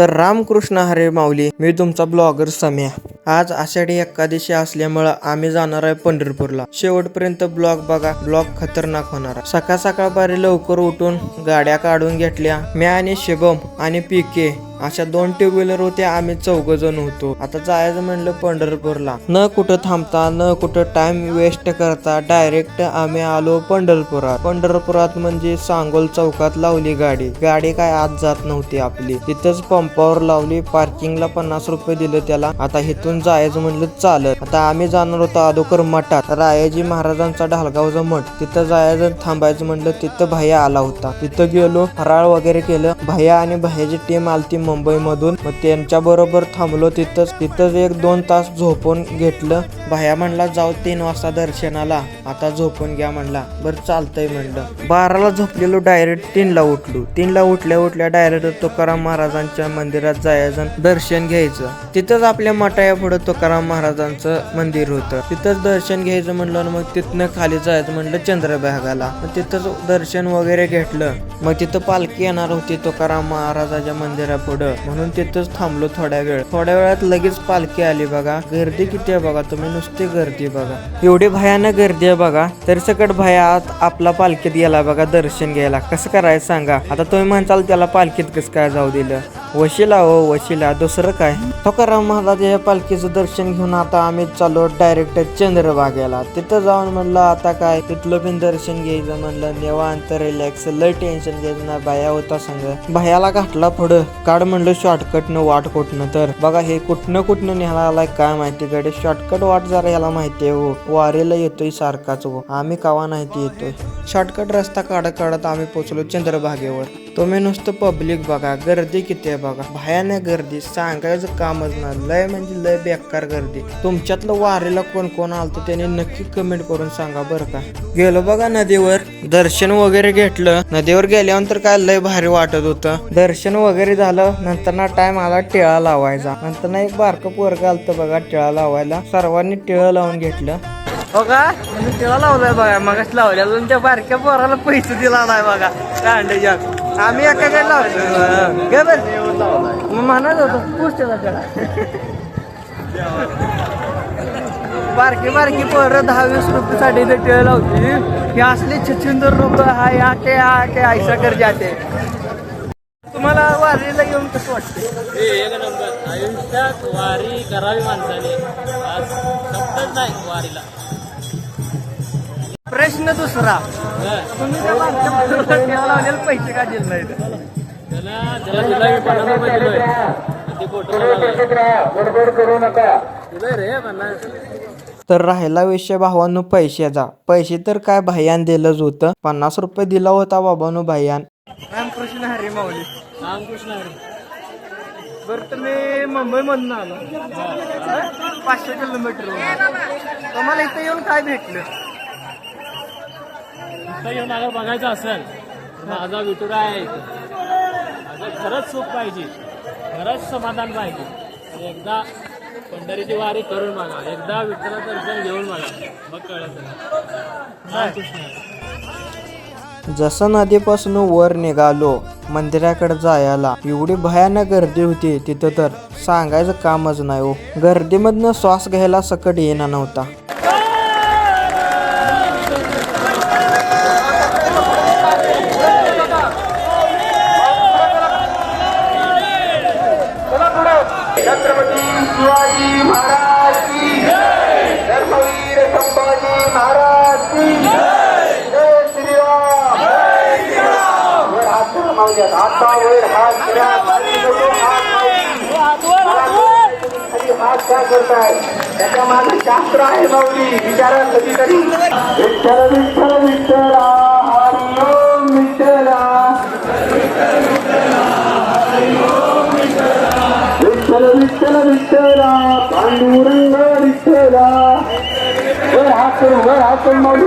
तर रामकृष्ण हरे माऊली मी तुमचा ब्लॉगर सम्या आज आषाढी एकादशी असल्यामुळं आम्ही जाणार आहे पंढरपूरला शेवटपर्यंत ब्लॉग बघा ब्लॉग खतरनाक होणार आहे. सकाळ सकाळ बारी लवकर उठून गाड्या काढून घेतल्या म्या आणि शिवम आणि पीके अशा दोन टू व्हीलर होत्या आम्ही चौघ जण होतो. आता जायचं म्हणलं पंढरपूरला. न कुठं थांबता न कुठं टाइम वेस्ट करता डायरेक्ट आम्ही आलो पंढरपुरात. पंढरपुरात म्हणजे सांगोल चौकात लावली गाडी. गाडी काय आत जात नव्हती आपली. तिथंच पंपावर लावली पार्किंगला पन्नास रुपये दिले त्याला. आता इथून जायचं म्हणलं चालत. आता आम्ही जाणार होतो अदोकर मठात. रायाजी महाराजांचा ढालगावचा मठ तिथं जायचं थांबायचं म्हणलं तिथं भैया आला होता. तिथं गेलो फराळ वगैरे केलं. भैया आणि भैयाची टीम आलती मुंबईमधून. मग त्यांच्या बरोबर थांबलो तिथंच. तिथंच एक दोन तास झोपून घेतलं. भाया म्हणला जाऊ तीन वाजता दर्शनाला. आता झोपून घ्या म्हणला. बरं चालतंय म्हणलं. बाराला झोपलेलो डायरेक्ट तीनला उठलो. तीनला उठल्या उठल्या डायरेक्ट तुकाराम महाराजांच्या मंदिरात जायचं दर्शन घ्यायचं. तिथंच आपल्या मटाया पुढे तुकाराम महाराजांचं मंदिर होतं. तिथंच दर्शन घ्यायचं म्हणलं मग तिथनं खाली जायचं म्हणलं चंद्रभागाला. मग तिथंच दर्शन वगैरे घेतलं. मग तिथं पालखी येणार होती तुकाराम महाराजाच्या मंदिरापुढे. म्हणून तिथंच थांबलो थोड्या वेळ. थोड्या वेळात लगेच पालखी आली बघा. गर्दी किती आहे बघा तुम्ही? नुसती गर्दी बघा. एवढी भयानक गर्दी आहे बघा. तरी सकट भया आपला पालखीत गेला बघा दर्शन घ्यायला. कसं करायचं सांगा? आता तुम्ही म्हणताल त्याला पालखीत कसं काय जाऊ दिलं? वशिला हो वशिला. दुसरं काय? तुकाराम महाराजाच्या पालखीचं दर्शन घेऊन आता आम्ही चाललो डायरेक्ट चंद्रभागेला. तिथं जाऊन म्हणलं आता काय? तिथलं पण दर्शन घ्यायचं म्हणलं. निवांत रिलॅक्स लय टेन्शन घ्यायचं ना बाया होता संग. भायाला घातला पुढं. काढ म्हणलं शॉर्टकट न वाट कुठनं तर. बघा हे कुठनं कुठनं न्यायला आलाय काय माहिती. गडे शॉर्टकट वाट जरा याला माहिती आहे हो. वारेला येतोय सारखाच हो. आम्ही कवा नाही येतोय. शॉर्टकट रस्ता काढत काढत आम्ही पोचलो चंद्रभागेवर. तुम्ही नुसतं पब्लिक बघा गर्दी किती आहे बघा. भयानक गर्दी सांगायचं कामच नाही. लय म्हणजे लय बेकार गर्दी. तुमच्यातलं वारीला कोण कोण आलतं त्याने नक्की कमेंट करून सांगा बरं का. गेलो बघा नदीवर दर्शन वगैरे घेतलं. नदीवर गेल्यानंतर काय लय भारी वाटत होतं. दर्शन वगैरे झालं नंतर ना टाइम आला टिळा लावायचा. नंतर ना एक बारकं पोरग आलतं बघा टिळा लावायला. सर्वांनी टिळा लावून घेतलं. हो का मी टिळा लावलाय बघा मगच लावल्या त्या बारक्या पोराला पैसे दिला नाही बघा. कांड्याच्या आम्ही एकाकडे लावलो गे बर मग म्हणत होतो त्याला बारकी बारकी पोरं दहा वीस रुपयासाठी ते टिळ लावती. हे असले छछिंदर लोक हाय आके आके ऐसा कर जाते. तुम्हाला वारीला येऊन कसं वाटतं हे एक नंबर. आयुष्यात वारी करावी माणसाने. आज नाही वारीला. प्रश्न दुसरा. तुम्ही त्या लावलेले पैसे का दिले नाहीत? त्याला त्याला दिला मी पन्नास रुपये दिलोय. ते फोटो दिलोय रे पन्नास. तर राहिला विषय भावानं पैशाचा. पैसे तर काय भैयान दिलंच होतं. पन्नास रुपये दिला होता बाबानो भैयान रामकृष्ण हरी माऊली. रामकृष्ण हरी. बरं तुम्ही मुंबई मधून आलो. पाचशे किलोमीटर तुम्हाला इथं येऊन काय भेटलं? इथं येऊन अगर बघायचं असेल तर माझा विटुरा आहे माझं खरंच सुख पाहिजे खरंच समाधान पाहिजे. एकदा पंढरीची वारी करून बघा. एकदा विठ्ठला दर्शन घेऊन बघा. मग कळत जसं नदीपासून वर निघालो मंदिराकडे जायला एवढी भयानक गर्दी होती तिथं तर. सांगायचं कामच नाही हो. गर्दीमधनं श्वास घ्यायला सकट येणार नव्हता. छत्रपती शिवाजी महाराज की धर्मवीर संभाजी महाराज की जय! श्रीराम! वर हात माऊल्यात हाता वर हात करताय त्याच्यामागे शास्त्र आहे माऊली. विचारा कधीतरी. विठ्ठला. विठ्ठल विठ्ठला पांडुरंग विठ्ठला. वर हात वर हात करून माऊली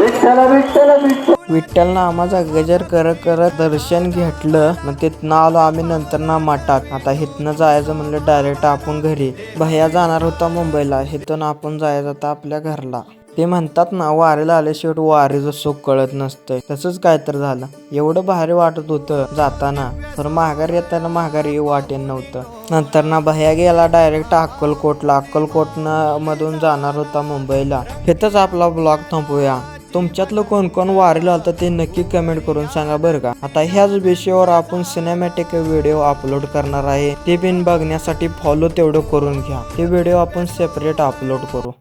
विठ्ठल विठ्ठल विठ्ठल. विठ्ठल नामाचा गजर करत करत दर्शन घेतलं. मग तिथनं आलो आम्ही नंतर ना मठात. आता हिथनं जायचं म्हणलं डायरेक्ट आपण घरी. भैया जाणार होता मुंबईला. हिथून आपण जायचं आता आपल्या घरला. ते म्हणतात ना वारीला आल्याशिवाय वारीचं सुख कळत नसतंय. तसंच काय तर झालं. एवढं भारी वाटत होतं जाताना तर माघारी येताना माघारी वाटेन नव्हतं. नंतर ना भया गेला डायरेक्ट अक्कलकोटला. अक्कलकोटनं मधून जाणार होता मुंबईला. हेच आपला ब्लॉग थांबूया. तुमच्यातलं कोण कोण वारेल होतं ते नक्की कमेंट करून सांगा बरं का? आता ह्याच विषयावर आपण सिनेमॅटिक व्हिडिओ अपलोड करणार आहे. ते बिन बघण्यासाठी फॉलो तेवढं करून घ्या. ते व्हिडिओ आपण सेपरेट अपलोड करू.